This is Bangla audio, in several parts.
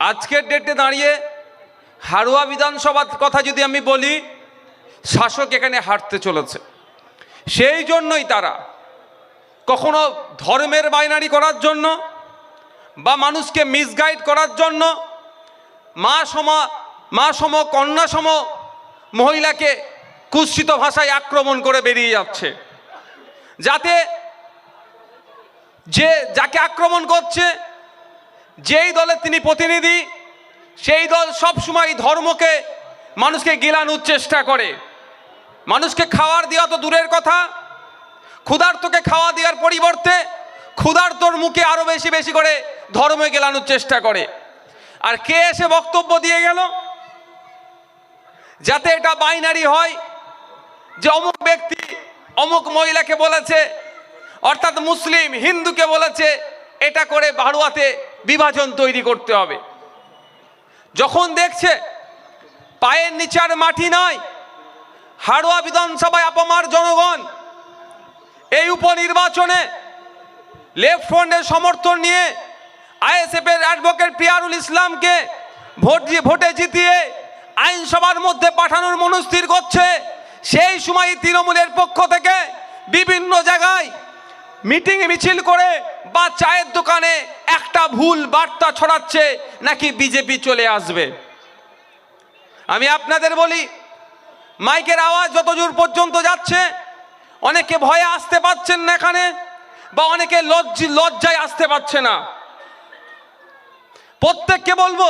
আজকের ডেটে দাঁড়িয়ে হাড়ুয়া বিধানসভার কথা যদি আমি বলি, শাসক এখানে হাঁটতে চলেছে। সেই জন্যই তারা কখনো ধর্মের বাইনারি করার জন্য বা মানুষকে মিসগাইড করার জন্য মা সমা, মা সম, কন্যা সম মহিলাকে কুৎসিত ভাষায় আক্রমণ করে বেরিয়ে যাচ্ছে। যাতে যে, যাকে আক্রমণ করছে যেই দলের তিনি প্রতিনিধি, সেই দল সবসময় ধর্মকে, মানুষকে গিলানোর চেষ্টা করে। মানুষকে খাওয়ার দেওয়া তো দূরের কথা, ক্ষুধার্তকে খাওয়া দেওয়ার পরিবর্তে ক্ষুধার্তর মুখে আরও বেশি বেশি করে ধর্মে গেলানোর চেষ্টা করে। আর কে এসে বক্তব্য দিয়ে গেল? যাতে এটা বাইনারি হয়, যে অমুক ব্যক্তি অমুক মহিলাকে বলেছে, অর্থাৎ মুসলিম হিন্দুকে বলেছে, এটা করে বাড়ুয়াতে বিভাজন তৈরি করতে হবে। যখন দেখছে পায়ের নিচার মাটি নয় হাড়ুয়া বিধানসভায় আপামার জনগণ এই উপনির্বাচনে লেফট ফ্রন্টের সমর্থন নিয়ে আইএসএফের অ্যাডভোকেট পিয়ারুল ইসলামকে ভোট দিয়ে ভোটে জিতিয়ে আইনসভার মধ্যে পাঠানোর মনস্থির করছে, সেই সময় তৃণমূলের পক্ষ থেকে বিভিন্ন জায়গায় মিটিং মিছিল করে বা চায়ের দোকানে একটা ভুল বার্তা ছড়াচ্ছে, নাকি বিজেপি চলে আসবে? আমি আপনাদের বলি, মাইকের আওয়াজ যত দূর পর্যন্ত যাচ্ছে, অনেকে ভয়ে আসতে পারছেন না এখানে, বা অনেকে লজ্জি, লজ্জায় আসতে পারছে না। প্রত্যেককে বলব,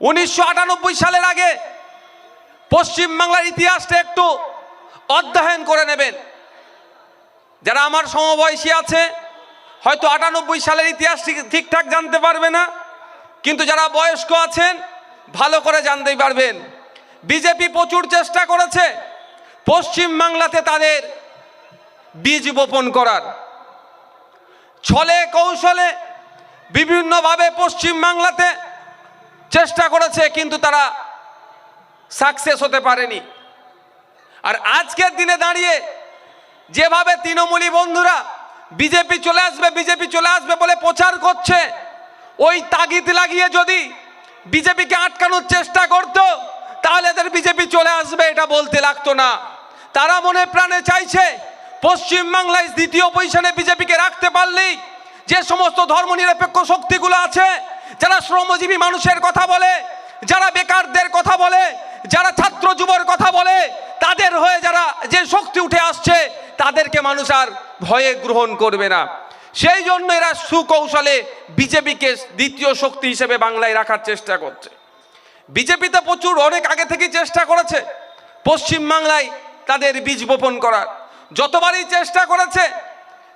উনিশশো আটানব্বই সালের আগে পশ্চিমবাংলার ইতিহাসটা একটু অধ্যয়ন করে নেবেন। যারা আমার সমবয়সী আছে, হয়তো আটানব্বই সালের ইতিহাস ঠিকঠাক জানতে পারবে না, কিন্তু যারা বয়স্ক আছেন, ভালো করে জানতেই পারবেন। বিজেপি প্রচুর চেষ্টা করেছে, পশ্চিম বাংলাতে তাদের বীজ বপন করার। ছলে কৌশলে বিভিন্নভাবে পশ্চিম বাংলাতে চেষ্টা করেছে, কিন্তু তারা সাকসেস হতে পারেনি। আর আজকের দিনে দাঁড়িয়ে যেভাবে তৃণমূলী বন্ধুরা বিজেপি চলে আসবে, বিজেপি চলে আসবে বলে প্রচার করছে, ওই তাগিদ লাগিয়ে যদি বিজেপিকে আটকানোর চেষ্টা করত, তাহলে এদের বিজেপি চলে আসবে এটা বলতে লাগতো না। তারা মনে প্রাণে চাইছে পশ্চিমবাংলায় দ্বিতীয় পজিশনে বিজেপিকে রাখতে পারলেই যে সমস্ত ধর্মনিরপেক্ষ শক্তিগুলো আছে, যারা শ্রমজীবী মানুষের কথা বলে, যারা বেকারদের কথা বলে, যারা ছাত্র যুবর কথা বলে, তাদের হয়ে যারা যে শক্তি উঠে আসছে তাদেরকে মানুষ আর ভয়ে গ্রহণ করবে না। সেই জন্য এরা সুকৌশলে বিজেপিকে দ্বিতীয় শক্তি হিসেবে বাংলায় রাখার চেষ্টা করছে। বিজেপিতে প্রচুর অনেক আগে থেকেই চেষ্টা করেছে পশ্চিম বাংলায় তাদের বীজ বপন করার। যতবারই চেষ্টা করেছে,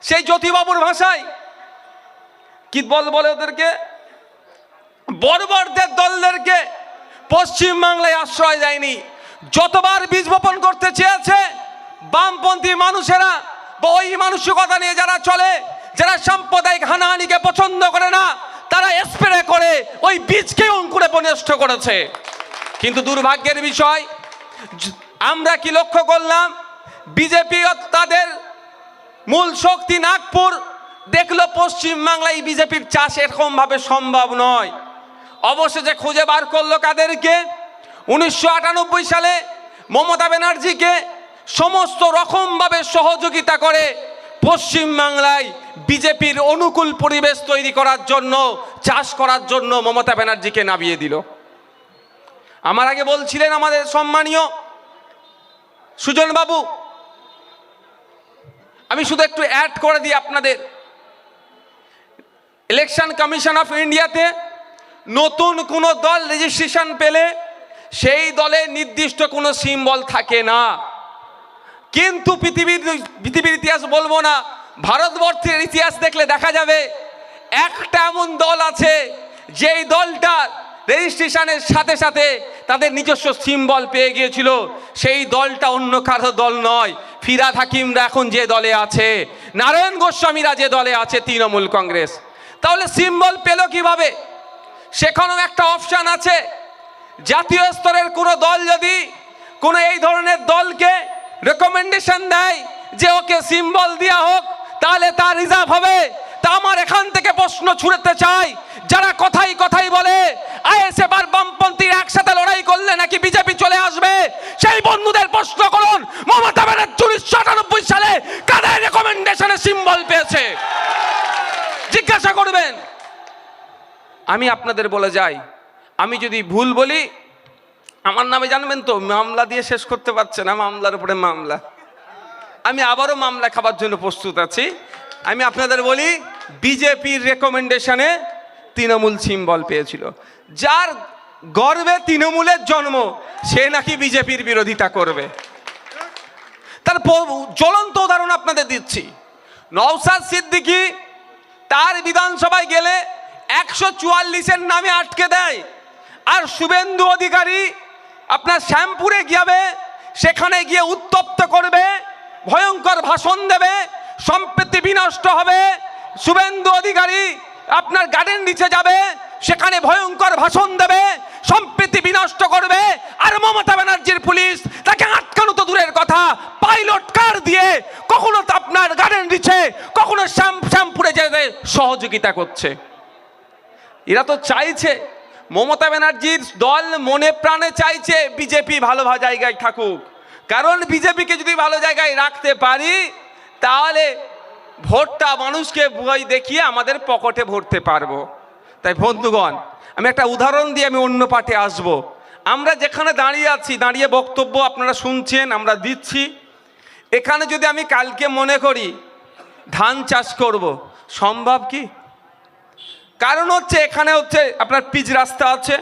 সেই জ্যোতিবাবুর ভাষায় কি বল বলে ওদেরকে? বর্বরদের দলদেরকে পশ্চিম বাংলায় আশ্রয় দেয়নি। যতবার বীজ বপন করতে চেয়েছে বামপন্থী মানুষেরা বা ওই মানসিকতা নিয়ে যারা চলে, যারা সাম্প্রদায়িক হানাহানিকে পছন্দ করে না, তারা স্প্রে করে ওই বীজকে অঙ্কুরে পরিণষ্ট করেছে। কিন্তু দুর্ভাগ্যের বিষয় আমরা কি লক্ষ্য করলাম? বিজেপি তাদের মূল শক্তি নাগপুর দেখল পশ্চিম বাংলায় বিজেপির চাষ এরকমভাবে সম্ভব নয়। অবশেষে খুঁজে বার করল কাদেরকে? উনিশশো আটানব্বই সালে মমতা ব্যানার্জিকে সমস্ত রকমভাবে সহযোগিতা করে পশ্চিম বাংলায় বিজেপির অনুকূল পরিবেশ তৈরি করার জন্য, চাষ করার জন্য মমতা ব্যানার্জিকে নামিয়ে দিল। আমার আগে বলছিলেন আমাদের সম্মানীয় সুজনবাবু, আমি শুধু একটু অ্যাড করে দিই আপনাদের। ইলেকশন কমিশন অফ ইন্ডিয়াতে নতুন কোনো দল রেজিস্ট্রেশন পেলে সেই দলে নির্দিষ্ট কোনো সিম্বল থাকে না। কিন্তু পৃথিবীর পৃথিবীর ইতিহাস বলব না, ভারতবর্ষের ইতিহাস দেখলে দেখা যাবে, একটা এমন দল আছে, যেই দলটা রেজিস্ট্রেশনের সাথে সাথে তাদের নিজস্ব সিম্বল পেয়ে গিয়েছিল, সেই দলটা অন্য কারও দল নয়। ফিরাদ হাকিমরা এখন যে দলে আছে, নারায়ণ গোস্বামীরা যে দলে আছে, তৃণমূল কংগ্রেস। তাহলে সিম্বল পেল কীভাবে? সেখানেও একটা অপশান আছে, জাতীয় স্তরের কোনো দল যদি কোনো এই ধরনের দলকে রেকমেন্ডেশন দেয় যে ওকে সিম্বল দেওয়া হোক, তাহলে তার রিজার্ভ হবে। তা আমার এখান থেকে প্রশ্ন ছুড়তে চাই। যারা কথাই কথাই বলে আইএসএফ আর বামপন্থী একসাথে লড়াই করলে নাকি বিজেপি চলে আসবে? সেই বন্ধুদের প্রশ্ন করুন, মমতা ব্যানার্জি উনিশশো আটানব্বই সালে কাদের রেকমেন্ডেশনে সিম্বল পেয়েছে? জিজ্ঞাসা করবেন। আমি আপনাদের বলে যাই, আমি যদি ভুল বলি আমার নামে জানবেন তো, মামলা দিয়ে শেষ করতে পারছে না, মামলার উপরে মামলা। আমি আবারও মামলা খাবার জন্য প্রস্তুত আছি। আমি আপনাদের বলি বিজেপির রেকমেন্ডেশনে তৃণমূল সিম্বল পেয়েছিল। যার গর্বে তৃণমূলের জন্ম, সে নাকি বিজেপির বিরোধিতা করবে। তার জ্বলন্ত উদাহরণ আপনাদের দিচ্ছি। নওসাদ সিদ্দিকি তার বিধানসভায় গেলে একশো চুয়াল্লিশের নামে আটকে দেয়। আর শুভেন্দু অধিকারী আপনার শ্যামপুরে গিয়াবে, সেখানে গিয়ে উত্তপ্ত করবে, ভয়ঙ্কর ভাষণ দেবে সম্পত্তি বিনষ্ট হবে, শুভেন্দু অধিকারী আপনার গার্ডেন নিচে যাবে, সেখানে ভয়ঙ্কর ভাষণ দেবে, সম্প্রীতি বিনষ্ট করবে, আর মমতা ব্যানার্জির পুলিশ তাকে আটকানো তো দূরের কথা, পাইলট কার দিয়ে কখনো আপনার গার্ডেন দিচ্ছে কখনো শ্যাম শ্যামপুরে যেতে সহযোগিতা করছে। এরা তো চাইছে মমতা ব্যানার্জির দল মনে প্রাণে চাইছে বিজেপি ভালো জায়গায় থাকুক। কারণ বিজেপিকে যদি ভালো জায়গায় রাখতে পারি, তাহলে ভোটটা মানুষকে ভয় দেখিয়ে আমাদের পকেটে ভরতে পারব। তাই বন্ধুগণ, আমি একটা উদাহরণ দিয়ে আমি অন্য পাটে আসব। আমরা যেখানে দাঁড়িয়ে আছি, দাঁড়িয়ে বক্তব্য আপনারা শুনছেন, আমরা দিচ্ছি। এখানে যদি আমি কালকে মনে করি, ধান চাষ করব, সম্ভব কি? কারণ হচ্ছে এখানে হচ্ছে আপনার পিচ রাস্তা আছে।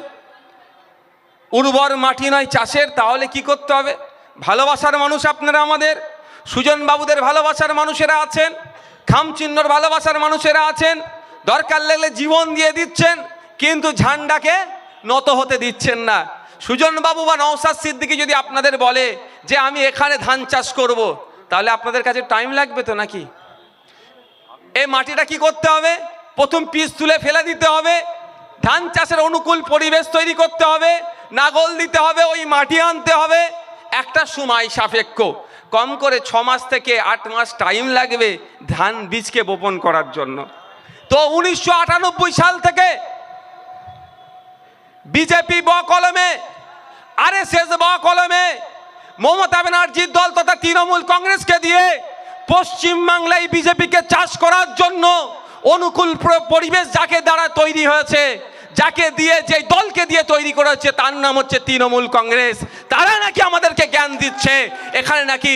উর্বর মাটি নয় চাষের, তাহলে কি করতে হবে? ভালোবাসার মানুষ আপনারা আমাদের সুজন বাবুদের ভালোবাসার মানুষেরা আছেন খামচিহ্নর ভালোবাসার মানুষেরা আছেন, দরকার লাগলে জীবন দিয়ে দিচ্ছেন, কিন্তু ঝান্ডাকে নত হতে দিচ্ছেন না। সুজন বাবু বা নওসাদ সিদ্দিকি যদি আপনাদের বলে যে আমি এখানে ধান চাষ করব, তাহলে আপনাদের কাছে টাইম লাগবে তো নাকি? এই মাটিটা কি করতে হবে? প্রথম পিস তুলে ফেলে দিতে হবে। ধান চাষের অনুকূল পরিবেশ তৈরি করতে হবে। নাগল দিতে হবে, ওই মাটি আনতে হবে। একটা সময় সাপেক্ষ। কম করে ছ মাস থেকে আট মাস টাইম লাগবে ধান বীজকে বপন করার জন্য। তো উনিশশো আটানব্বই সাল থেকে বিজেপি ব কলমে আর এস এস ব কলমে, মমতা ব্যানার্জির দল তথা তৃণমূল কংগ্রেসকে দিয়ে পশ্চিমবাংলায় বিজেপিকে চাষ করার জন্য অনুকূল পরিবেশ যাকে দ্বারা তৈরি হয়েছে, যাকে দিয়ে যে দলকে দিয়ে তৈরি করা হচ্ছে তার নাম হচ্ছে তৃণমূল কংগ্রেস। তারা নাকি আমাদেরকে জ্ঞান দিচ্ছে। এখানে নাকি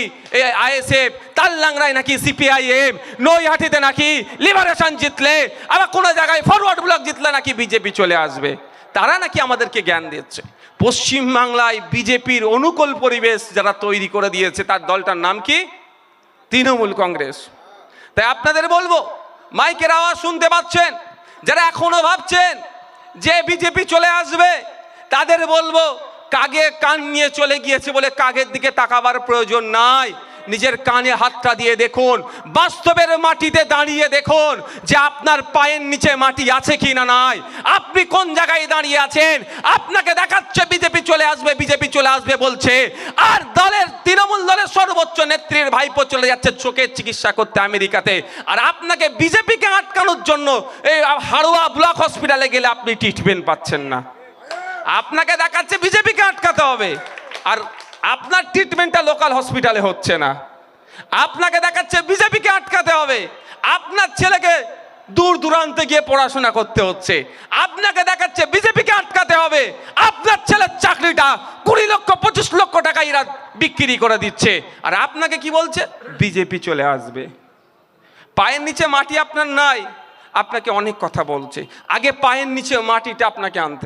আইএসএফ তাল্লাংরায় নাকি সিপিআইএম, নৈহাটিতে নাকি লিবারেশন জিতলে, আবার কোনো জায়গায় ফরওয়ার্ড ব্লক জিতলে নাকি বিজেপি চলে আসবে। তারা নাকি আমাদেরকে জ্ঞান দিচ্ছে। পশ্চিমবাংলায় বিজেপির অনুকূল পরিবেশ যারা তৈরি করে দিয়েছে, তার দলটার নাম কি? তৃণমূল কংগ্রেস। তাই আপনাদের বলব মাইকের আওয়াজ শুনতে পাচ্ছেন? যারা এখনও ভাবছেন যে বিজেপি চলে আসবে, তাদের বলব, কাগে কান নিয়ে চলে গিয়েছে বলে কাগের দিকে তাকাবার প্রয়োজন নাই। নিজের কানে হাতটা দিয়ে দেখুন, বাস্তবের মাটিতে দাঁড়িয়ে দেখুন যে আপনার পায়ের নিচে মাটি আছে কি না নাই। আপনি কোন জায়গায় দাঁড়িয়ে আছেন? আপনাকে দেখাচ্ছে, বিজেপি চলে আসবে, বিজেপি চলে আসবে বলছে, আর দলের, তৃণমূল দলের সর্বোচ্চ নেত্রীর ভাইপো চলে যাচ্ছে চোখের চিকিৎসা করতে আমেরিকাতে। আর আপনাকে বিজেপিকে আটকানোর জন্য এই হাড়ুয়া ব্লক হসপিটালে গেলে আপনি ট্রিটমেন্ট পাচ্ছেন না। আপনাকে দেখাচ্ছে, বিজেপিকে আটকাতে হবে। আর আপনার ট্রিটমেন্টটা লোকাল হসপিটালে হচ্ছে না। আপনাকে দেখাচ্ছে বিজেপিকে আটকাতে হবে। আপনার ছেলেকে দূর দূরান্তে গিয়ে পড়াশোনা করতে হচ্ছে। আপনাকে দেখাচ্ছে বিজেপিকে আটকাতে হবে। আপনার ছেলের চাকরিটা কুড়ি লক্ষ, পঁচিশ লক্ষ টাকা এরা বিক্রি করে দিচ্ছে। আর আপনাকে কি বলছে? বিজেপি চলে আসবে। পায়ের নিচে মাটি আপনার নাই। আপনাকে অনেক কথা বলছে। আগে পায়ের নিচে মাটিটা আপনাকে আনতে